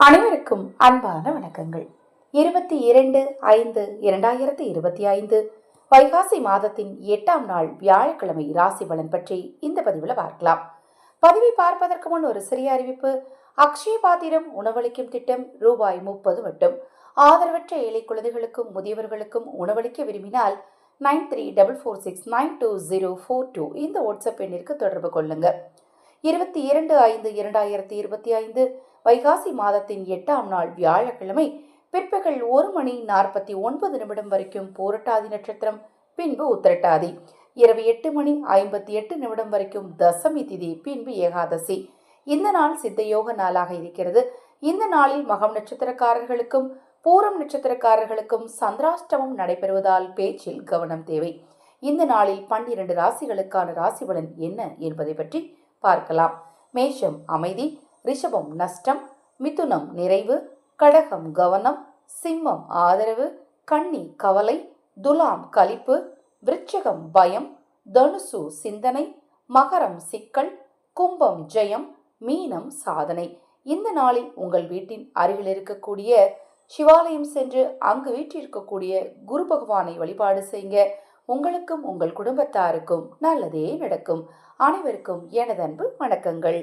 அனைவருக்கும் அன்பான வணக்கங்கள். இருபத்தி இரண்டு ஐந்து இரண்டாயிரத்தி இருபத்தி ஐந்து வைகாசி மாதத்தின் எட்டாம் நாள் வியாழக்கிழமை ராசி பலன் பற்றி இந்த பதிவில் பார்க்கலாம். பதிவை பார்ப்பதற்கு முன் ஒரு சிறிய அறிவிப்பு. அக்ஷய பாத்திரம் உணவளிக்கும் திட்டம் ரூபாய் முப்பது மட்டும். ஆதரவற்ற ஏழை குழந்தைகளுக்கும் முதியவர்களுக்கும் உணவளிக்க விரும்பினால் nine three double four six nine two zero four two இந்த வாட்ஸ்அப் எண்ணிற்கு தொடர்பு கொள்ளுங்கள் இருபத்தி இரண்டு ஐந்து இரண்டாயிரத்தி இருபத்தி ஐந்து வைகாசி மாதத்தின் எட்டாம் நாள் வியாழக்கிழமை பிற்பகல் ஒரு மணி நாற்பத்தி ஒன்பது நிமிடம் வரைக்கும் பூரட்டாதி நட்சத்திரம் பின்பு உத்திரட்டாதி. இரவு எட்டு மணி ஐம்பத்தி எட்டு நிமிடம் வரைக்கும் தசமி திதி பின்பு ஏகாதசி. இந்த நாள் சித்தயோக நாளாக இருக்கிறது. இந்த நாளில் மகம் நட்சத்திரக்காரர்களுக்கும் பூரம் நட்சத்திரக்காரர்களுக்கும் சந்திராஷ்டமம் நடைபெறுவதால் பேச்சில் கவனம் தேவை. இந்த நாளில் பன்னிரண்டு ராசிகளுக்கான ராசி பலன் என்ன என்பதை பற்றி பார்க்கலாம். மேஷம் அமைதி ரிஷபம் நஷ்டம் மிதுனம் நிறைவு கடகம் கவனம் சிம்மம் ஆதரவு கன்னி கவலை துலாம் கலிப்பு விருச்சகம் பயம் தனுசு சிந்தனை மகரம் சிக்கல் கும்பம் ஜெயம் மீனம் சாதனை. இந்த நாளில் உங்கள் வீட்டின் அருகில் இருக்கக்கூடிய சிவாலயம் சென்று அங்கு வீற்றிருக்கக்கூடிய குரு பகவானை வழிபாடு செய்யுங்க உங்களுக்கும் உங்கள் குடும்பத்தாருக்கும் நல்லதே நடக்கும். அனைவருக்கும் எனது அன்பு வணக்கங்கள்.